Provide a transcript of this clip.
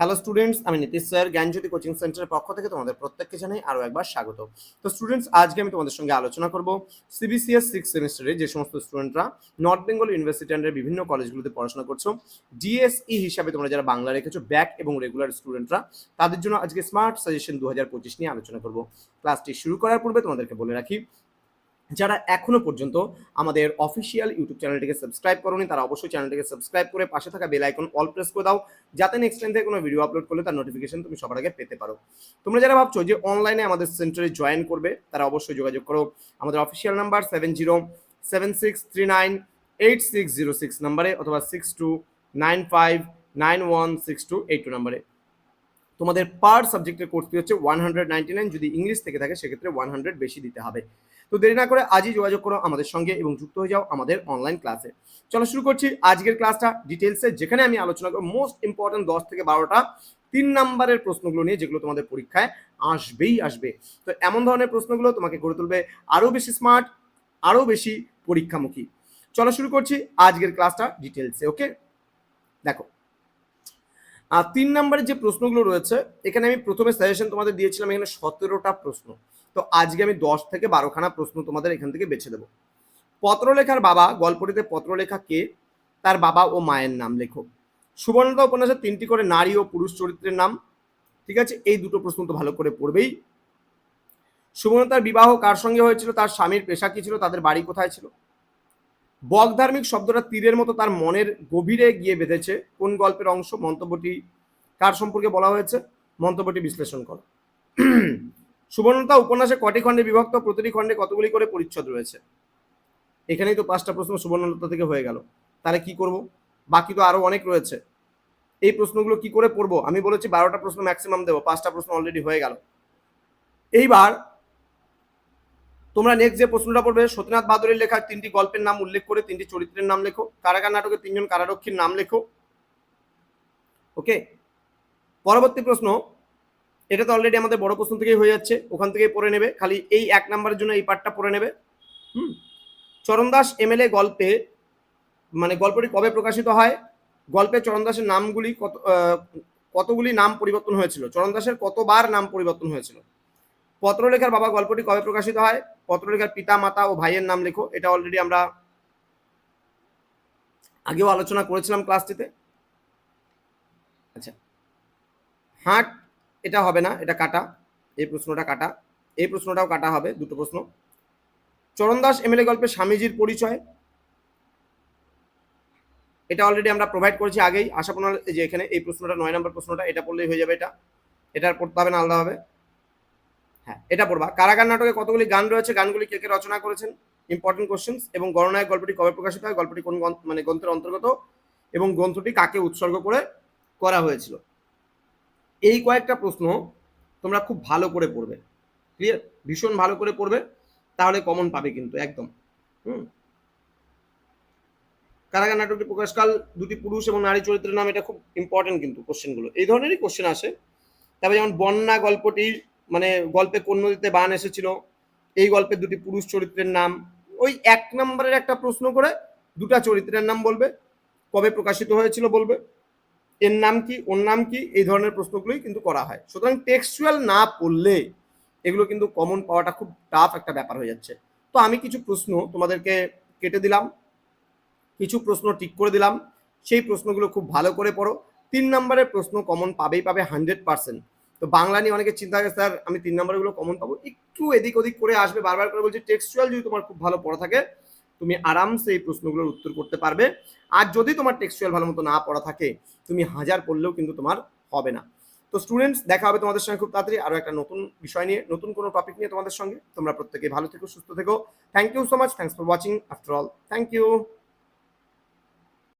Hello students আমি Nitish sir, জ্ঞানজ্যোতি coaching সেন্টারের পক্ষ থেকে তোমাদের প্রত্যেককে জানাই আরও একবার স্বাগত। তো স্টুডেন্টস আজকে আমি তোমাদের সঙ্গে আলোচনা করব সিবিসিএস সিক্স সেমিস্টারে যে সমস্ত স্টুডেন্টরা নর্থ বেঙ্গল ইউনিভার্সিটি আন্ডার বিভিন্ন কলেজগুলোতে পড়াশোনা করছ ডিএসই হিসাবে তোমরা যারা বাংলা রেখেছো ব্যাক এবং রেগুলার স্টুডেন্টরা তাদের জন্য আজকে স্মার্ট সাজেশন দু হাজার পঁচিশ নিয়ে আলোচনা করব। ক্লাসটি শুরু করার পূর্বে তোমাদেরকে বলে রাখি যারা এখনও পর্যন্ত আমাদের অফিসিয়াল ইউটিউব চ্যানেলটিকে সাবস্ক্রাইব করোনি, তারা অবশ্যই চ্যানেলটিকে সাবস্ক্রাইব করে পাশে থাকা বেল আইকন অল প্রেস করে দাও, যাতে নেক্সট টাইম থেকে কোনো ভিডিও আপলোড করলে তার নোটিফিকেশন তুমি সবার আগে পেতে পারো। তোমরা যারা ভাবছ যে অনলাইনে আমাদের সেন্টারে জয়েন করবে, তারা অবশ্যই যোগাযোগ করো। আমাদের official number seven zero seven six three nine eight six zero six নাম্বারে অথবা six two nine five nine one six two eight two নাম্বারে তোমাদের পার সাবজেক্টের কোর্স ফি হচ্ছে ওয়ান হান্ড্রেড নাইনটি নাইন যদি ইংলিশ থেকে থাকে, সেক্ষেত্রে ওয়ান হান্ড্রেড বেশি দিতে হবে। তো দেরি না করে আজই যোগাযোগ করো আমাদের সঙ্গে এবং যুক্ত হয়ে যাও আমাদের অনলাইন ক্লাসে চলো শুরু করছি আজকের ক্লাসটা ডিটেলসে যেখানে আমি আলোচনা করব মোস্ট ইম্পর্টেন্ট দশ থেকে বারোটা তিন নাম্বারের প্রশ্নগুলো নিয়ে, যেগুলো তোমাদের পরীক্ষায় আসবেই আসবে। তো এমন ধরনের প্রশ্নগুলো তোমাকে গড়ে তুলবে আরও বেশি স্মার্ট আরও বেশি পরীক্ষামুখী। চলো শুরু করছি আজকের ক্লাসটা ডিটেলসে ওকে দেখো। আর তিন নম্বরের যে প্রশ্নগুলো রয়েছে, এখানে আমি প্রথমে সাজেশন তোমাদের দিয়েছিলাম, এখানে সতেরোটা প্রশ্ন। তো আজকে আমি দশ থেকে বারোখানা প্রশ্ন তোমাদের এখান থেকে বেছে দেবো। পত্রলেখার বাবা, গল্পটিতে পত্রলেখা কে? তার বাবা ও মায়ের নাম লেখো। সুবর্ণতা উপন্যাসের তিনটি করে নারী ও পুরুষ চরিত্রের নাম। ঠিক আছে? এই দুটো প্রশ্ন তো ভালো করে পড়বেই। সুবর্ণতার বিবাহ কার সঙ্গে হয়েছিল? তার স্বামীর পেশা কি ছিল? তাদের বাড়ি কোথায় ছিল? বক ধার্মিক শব্দটা তীরের মতো তার মনের গভীরে গিয়ে বেঁধেছে। কোন গল্পের অংশ? মন্তব্যটি কার সম্পর্কে বলা হয়েছে? মন্তব্যটি বিশ্লেষণ করো। সুবর্ণতা উপন্যাসে কটি খণ্ডে বিভক্ত, প্রতিটি খণ্ডে কতগুলি করে পরিচ্ছদ রয়েছে? এখানেই তো পাঁচটা প্রশ্ন সুবর্ণলতা থেকে হয়ে গেল। তাহলে কি করব? বাকি তো আরও অনেক রয়েছে। এই প্রশ্নগুলো কি করে পড়ব? আমি বলেছি বারোটা প্রশ্ন ম্যাক্সিমাম দেবো, পাঁচটা প্রশ্ন অলরেডি হয়ে গেল। এইবার তোমরা নেক্সট যে প্রশ্নটা পড়বে, সত্যনাথ বাদরের লেখা তিনটি গল্পের নাম উল্লেখ করে, তিনটি চরিত্রের নাম লেখো, কারাগার নাটকে তিনজন কারারক্ষীর নাম লেখো। ওকে পরবর্তী প্রশ্ন এটা তো অলরেডি আমাদের বড় প্রশ্ন থেকেই হয়ে যাচ্ছে, ওখান থেকেই পড়ে নেবে, খালি এই এক নাম্বারের জন্য এই পার্টটা পড়ে নেবে। হুম? চরণ দাস এমএলএ গল্পে মানে গল্পটি কবে প্রকাশিত হয়? গল্পে চরণ দাসের নামগুলি কত কতগুলি নাম পরিবর্তন হয়েছিল? চরণ দাসের কতবার নাম পরিবর্তন হয়েছিল? পত্রলেখার বাবা গল্পটি কবে প্রকাশিত হয়? পত্রলেখার পিতা, মাতা ও ভাইয়ের নাম লেখো, এটা অলরেডি আমরা আগেও আলোচনা করেছিলাম ক্লাসটিতে আচ্ছা। হাট এটা হবে না, এটা কাটা, এই প্রশ্নটা কাটা, এই প্রশ্নটাও কাটা হবে, দুটো প্রশ্ন। চরণ দাস এমএলএ গল্পে স্বামীজির পরিচয়, এটা অলরেডি আমরা প্রোভাইড করেছি আগেই আশাপনা যে এখানে এই প্রশ্নটা, নয় নম্বর প্রশ্নটা, এটা পড়লেই হয়ে যাবে এটা এটা পড়তে হবে না আলাদাভাবে হ্যাঁ এটা পড়বা। কারাগার নাটকে কতগুলি গান রয়েছে, গানগুলি কে কে রচনা করেছেন? ইম্পর্টেন্ট কোশ্চেন্স এবং গণনায়ক গল্পটি কবে প্রকাশিত হয়, গল্পটি কোন মানে গ্রন্থের অন্তর্গত এবং গ্রন্থটি কাকে উৎসর্গ করে করা হয়েছিল? এই কয়েকটা প্রশ্ন তোমরা খুব ভালো করে পড়বে। ক্লিয়ার ভীষণ ভালো করে পড়বে, তাহলে কমন পাবে কিন্তু, একদম। হুম? কারাগার নাটকটি প্রকাশকাল, দুটি পুরুষ এবং নারী চরিত্রের নাম, এটা খুব ইম্পর্টেন্ট কিন্তু কোশ্চেনগুলো এই ধরনেরই কোশ্চেন আসে। তারপরে যেমন বন্যা গল্পটি মানে গল্পে কোন নদীতে বান এসেছিল, এই গল্পের দুটি পুরুষ চরিত্রের নাম। ওই এক নম্বরের একটা প্রশ্ন করে দুটা চরিত্রের নাম বলবে, কবে প্রকাশিত হয়েছিল বলবে। এর নাম কি, ওর নাম কি, এই ধরনের প্রশ্নগুলোই কিন্তু করা হয়। সুতরাং টেক্সচুয়াল না পড়লে এগুলো কিন্তু কমন পাওয়াটা খুব টাফ একটা ব্যাপার হয়ে যাচ্ছে। তো আমি কিছু প্রশ্ন তোমাদেরকে কেটে দিলাম, কিছু প্রশ্ন ঠিক করে দিলাম, সেই প্রশ্নগুলো খুব ভালো করে পড়ো। তিন নম্বরের প্রশ্ন কমন পাবেই পাবে হান্ড্রেড পার্সেন্ট তো বাংলা নিয়ে অনেকে চিন্তা করে, স্যার, আমি তিন নম্বরগুলো কমন পাবো? একটু এদিক ওদিক করে আসবে, বারবার করে বলছি টেক্সচুয়াল যদি তোমার খুব ভালো পড়া থাকে তুমি আরামসে এই প্রশ্নগুলোর উত্তর করতে পারবে। আর যদি তোমার টেক্সচুয়াল ভালো মতো না পড়া থাকে, তুমি হাজার পড়লেও কিন্তু তোমার হবে না। তো স্টুডেন্টস দেখা হবে তোমাদের সঙ্গে খুব তাড়াতাড়ি আরও একটা নতুন বিষয় নিয়ে, নতুন কোনো টপিক নিয়ে তোমাদের সঙ্গে। তোমরা প্রত্যেকে ভালো থেকো, সুস্থ থেকো। Thank you so much thanks for watching after all thank you